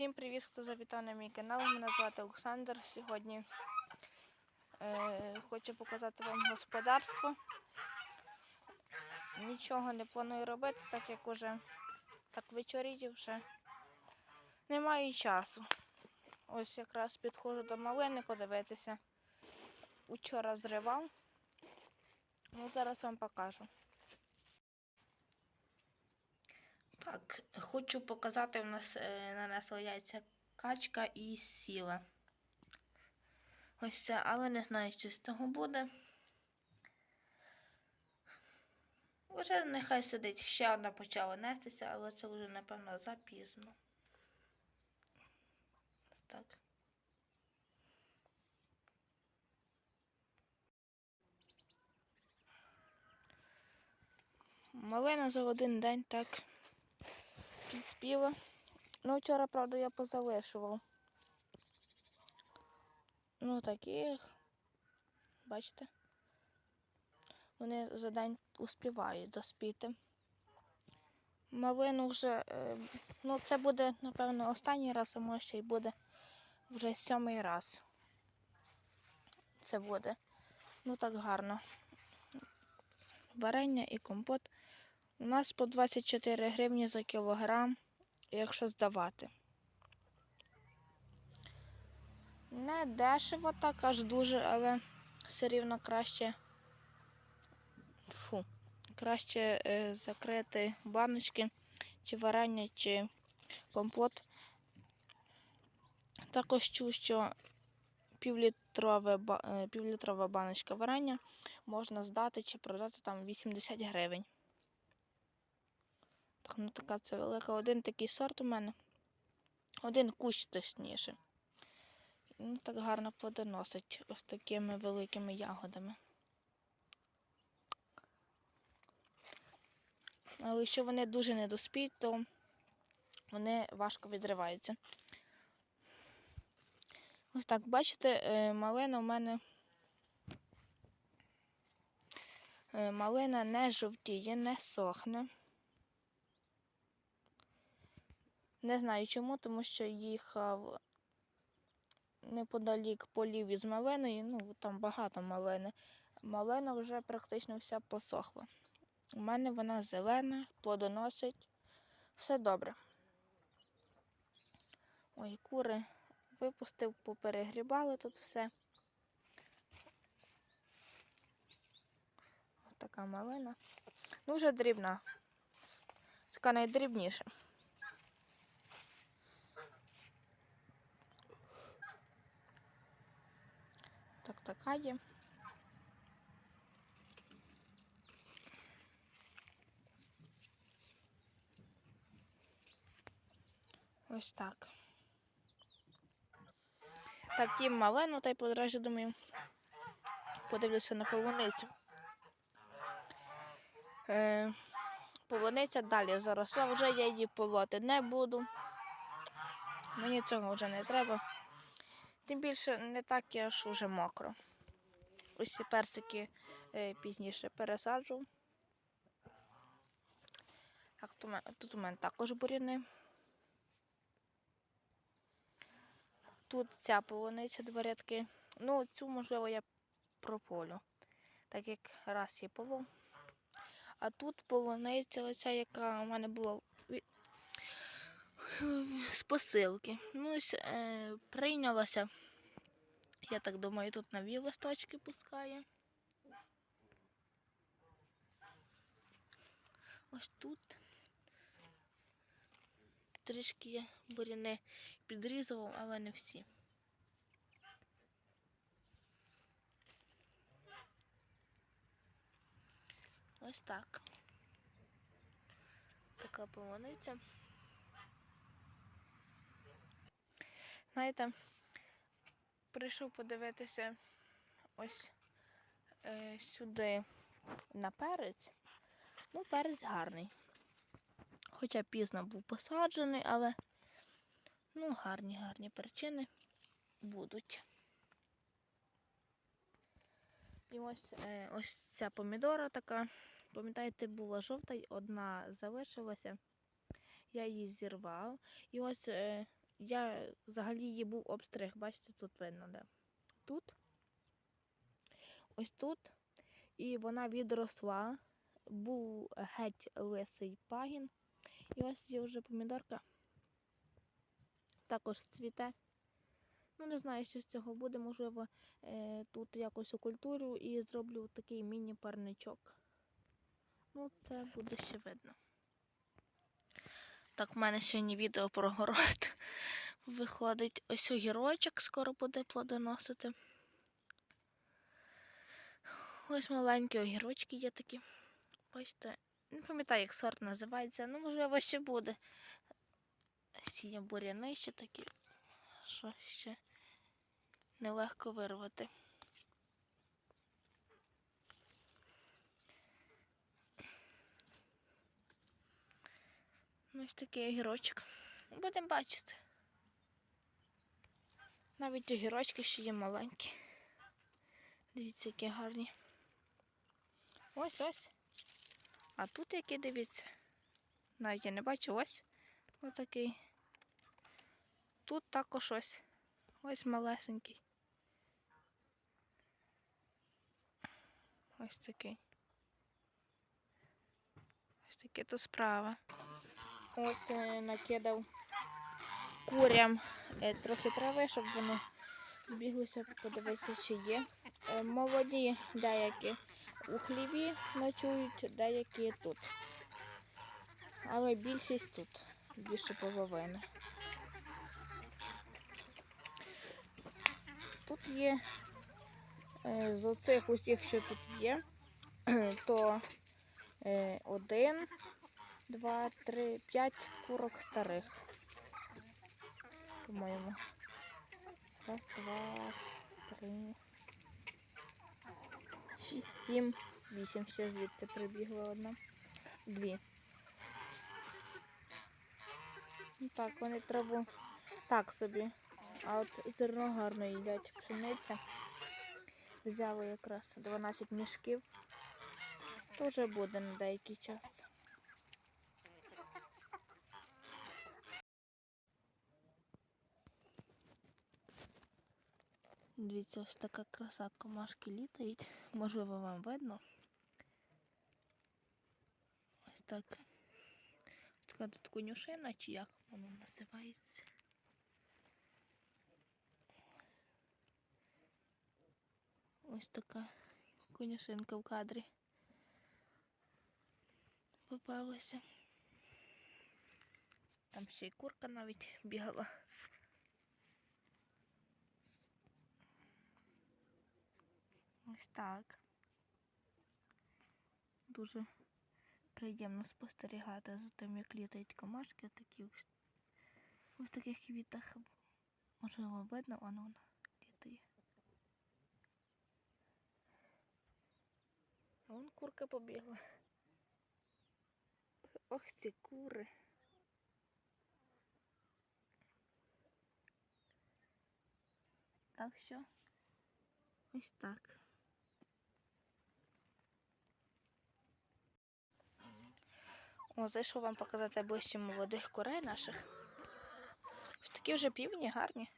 Всім привіт, хто завітав на мій канал. Мене звати Олександр. Сьогодні е, хочу показати вам господарство. Нічого не планую робити, так як уже так вечоріє вже немає часу. Ось якраз підходжу до малини подивитися. Учора зривав. Ну, зараз вам покажу. Так, хочу показати, в нас е, нанесла яйця качка і сіла. Ось це, але не знаю, що з того буде. Уже нехай сидить. Ще одна почала нестися, але це вже, напевно, запізно. Так. Малина за один день так підспіла. Ну, вчора, правда, я позалишував. Ну, таких, бачите, вони за день успівають доспіти. Малину вже, е, ну, це буде, напевно, останній раз, а може ще й буде вже сьомий раз. Це буде. Ну так гарно. Варення і компот. У нас по 24 гривні за кілограм, якщо здавати. Не дешево так аж дуже, але все рівно краще. Фу, краще е, закрити баночки, чи варення, чи компот. Також чув, що півлітрове, е, півлітрова баночка варення можна здати чи продати там 80 гривень. Так, ну така це велика. Один такий сорт у мене. Один кущ точніше. Ну, так гарно плодоносить ось такими великими ягодами. Але якщо вони дуже не доспіють, то вони важко відриваються. Ось так, бачите, е, малина у мене е, малина не жовтіє, не сохне. Не знаю чому, тому що їхав неподалік полів із малиною, ну там багато малини. Малина вже практично вся посохла. У мене вона зелена, плодоносить. Все добре. Ой, кури випустив, поперегрібали тут все. Ось така малина. Ну, вже дрібна. Така найдрібніша. Така є. Ось так. Так, їм малину, та й подразу думаю, подивлюся на полуницю. Е, полуниця далі заросла, вже я її полоти не буду. Мені цього вже не треба. Тим більше не так і аж уже мокро. Ці персики е, пізніше пересаджу. Так, тут у мене, також буряни. Тут ця полуниця два рядки. Ну, цю, можливо, я прополю. Так як раз є полу. А тут полуниця, оця, яка у мене була з посилки. Ну, ось е, прийнялася. Я так думаю, тут нові листочки пускає. Ось тут. Трішки я буряни підрізував, але не всі. Ось так. Така полуниця. Знаєте, прийшов подивитися ось е, сюди на перець. Ну, перець гарний. Хоча пізно був посаджений, але ну, гарні, гарні перчини будуть. І ось, е, ось ця помідора така. Пам'ятаєте, була жовта, одна залишилася. Я її зірвав. І ось е, я взагалі її був обстриг. Бачите, тут видно, де. Тут. Ось тут. І вона відросла. Був геть лисий пагін. І ось є вже помідорка. Також цвіте. Ну, не знаю, що з цього буде. Можливо, е, тут якось окультурю і зроблю такий міні-парничок. Ну, це буде ще видно. Так, в мене сьогодні відео про город виходить. Ось огірочок скоро буде плодоносити. Ось маленькі огірочки є такі. Бачите, не пам'ятаю, як сорт називається, ну можливо ще буде. Є буряни ще такі, що ще нелегко вирвати. Ось такий огірочок. Будемо бачити. Навіть огірочки ще є маленькі. Дивіться, які гарні. Ось ось. А тут який дивіться. Навіть я не бачу ось. Отакий. Тут також ось. Ось малесенький. Ось такий. Ось таке то справа. Ось е, накидав курям е, трохи трави, щоб вони збіглися подивитися, чи є. Е, молоді деякі у хліві ночують, деякі тут. Але більшість тут, більше половини. Тут є з оцих усіх, що тут є, то один, два, три, п'ять курок старих. По-моєму. Раз, два, три. Шість, сім, вісім. Ще звідти прибігла одна. Дві. Ну так, вони траву так собі. А от зерно гарно їдять пшениця. Взяли якраз 12 мішків. Тоже буде на деякий час. Дивіться, ось така краса комашки літають. Можливо, вам видно. Ось так. Ось така тут конюшина, чи як воно називається. Ось така конюшинка в кадрі. Попалася. Там ще й курка навіть бігала. Ось так. Дуже приємно спостерігати за тим, як літають комашки, такі ось, ось в таких квітах. Можливо, видно, воно воно літає. А вон курка побігла. Ох, ці кури. Так що ось так. О, зайшов вам показати ближче молодих курей наших. Ось такі вже півні, гарні.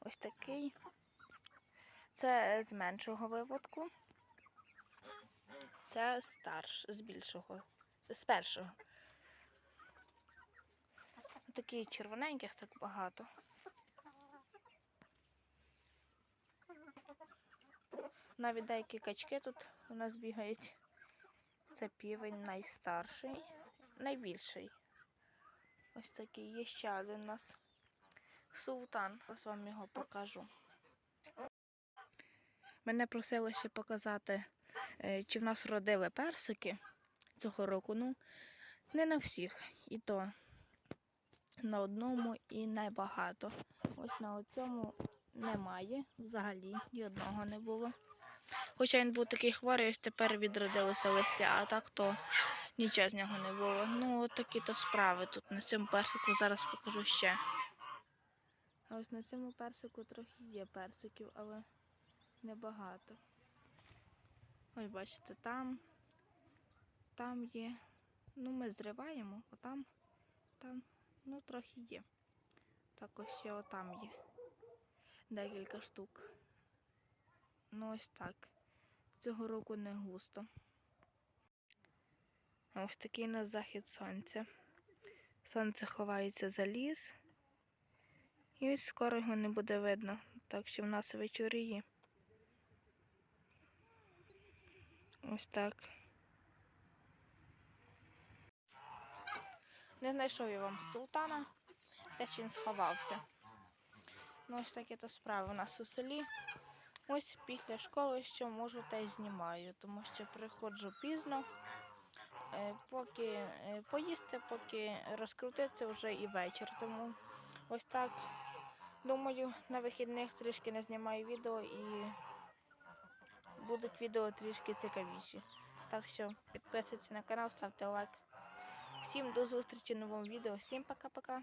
Ось такий. Це з меншого виводку. Це старш, з більшого, з першого. Такі червоненьких так багато. Навіть деякі качки тут у нас бігають. Це півень найстарший, найбільший. Ось такий є ще один у нас султан. Ось вам його покажу. Мене просили ще показати, е, чи в нас родили персики цього року. Ну, не на всіх. І то на одному і небагато. Ось на цьому немає. Взагалі ні одного не було. Хоча він був такий хворий, ось тепер відродилося листя, а так то нічого з нього не було. Ну, от такі то справи тут на цьому персику зараз покажу ще. А ось на цьому персику трохи є персиків, але небагато. Ось бачите, там, там є. Ну, ми зриваємо, а там, там, ну, трохи є. Також ще отам є. Декілька штук. Ну ось так. Цього року не густо. А Ось такий у нас захід сонця. Сонце ховається за ліс. І ось скоро його не буде видно, так що в нас вечоріє. Ось так. Не знайшов я вам султана, теж він сховався. Ну, ось такі то справи у нас у селі. Ось після школи, що можу, те й знімаю, тому що приходжу пізно. Поки е, поїсти, поки розкрутиться вже і вечір. Тому ось так. Думаю, на вихідних трішки не знімаю відео і будуть відео трішки цікавіші. Так що підписуйтесь на канал, ставте лайк. Всім до зустрічі в новому відео. Всім пока-пока.